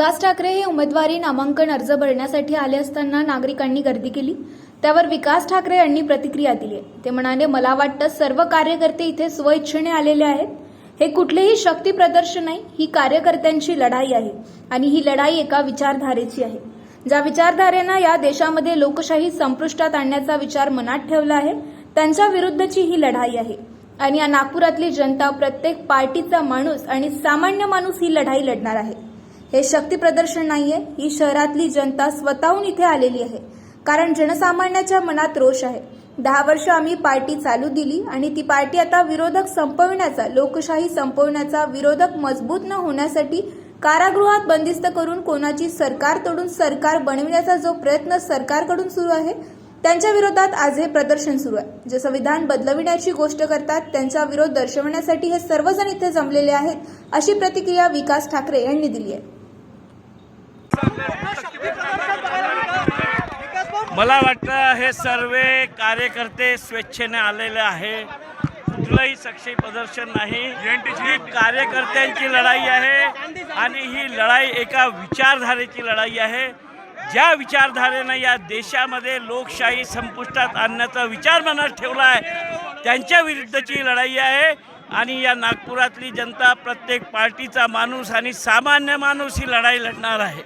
विकास ठाकरे हे उमेदवारी नामांकन अर्ज भरण्यासाठी आले असताना नागरिकांनी गर्दी केली. त्यावर विकास ठाकरे यांनी प्रतिक्रिया दिली आहे. ते म्हणाले मला वाटतं सर्व कार्यकर्ते इथे स्वइच्छेने आलेले आहेत. हे कुठलेही शक्ती प्रदर्शन नाही. ही कार्यकर्त्यांची लढाई आहे आणि ही लढाई एका विचारधारेची आहे. ज्या विचारधारेनं या देशामध्ये लोकशाही संपुष्टात आणण्याचा विचार मनात ठेवला आहे त्यांच्या विरुद्धची ही लढाई आहे. आणि या नागपुरातली जनता प्रत्येक पार्टीचा माणूस आणि सामान्य माणूस ही लढाई लढणार आहे. हे शक्ती प्रदर्शन नाहीये. ही शहरातली जनता स्वतःहून इथे आलेली आहे. कारण जनसामान्याच्या मनात रोष आहे. दहा वर्ष आम्ही पार्टी चालू दिली आणि ती पार्टी आता विरोधक संपविण्याचा लोकशाही संपवण्याचा विरोधक मजबूत न होण्यासाठी कारागृहात बंदिस्त करून कोणाची सरकार तोडून सरकार बनविण्याचा जो प्रयत्न सरकारकडून सुरू आहे त्यांच्या विरोधात आज हे प्रदर्शन सुरू आहे. जे संविधान बदलविण्याची गोष्ट करतात त्यांचा विरोध दर्शवण्यासाठी हे सर्वजण इथे जमलेले आहेत अशी प्रतिक्रिया विकास ठाकरे यांनी दिली आहे. मला वाटतं हे सर्व कार्यकर्ते स्वेच्छेने आलेले आहे. कुठलंही सक्षी प्रदर्शन नाही. ही कार्यकर्त्यांची लढाई आहे आणि ही लढाई एका विचारधारेची लढाई आहे. ज्या विचारधारेनं या देशामध्ये लोकशाही संपुष्टात आणण्याचा विचार मनात ठेवला आहे त्यांच्या विरुद्धची लढाई आहे. आणि या नागपुरातली जनता प्रत्येक पार्टीचा माणूस आणि सामान्य माणूस ही लढाई लढणार आहे.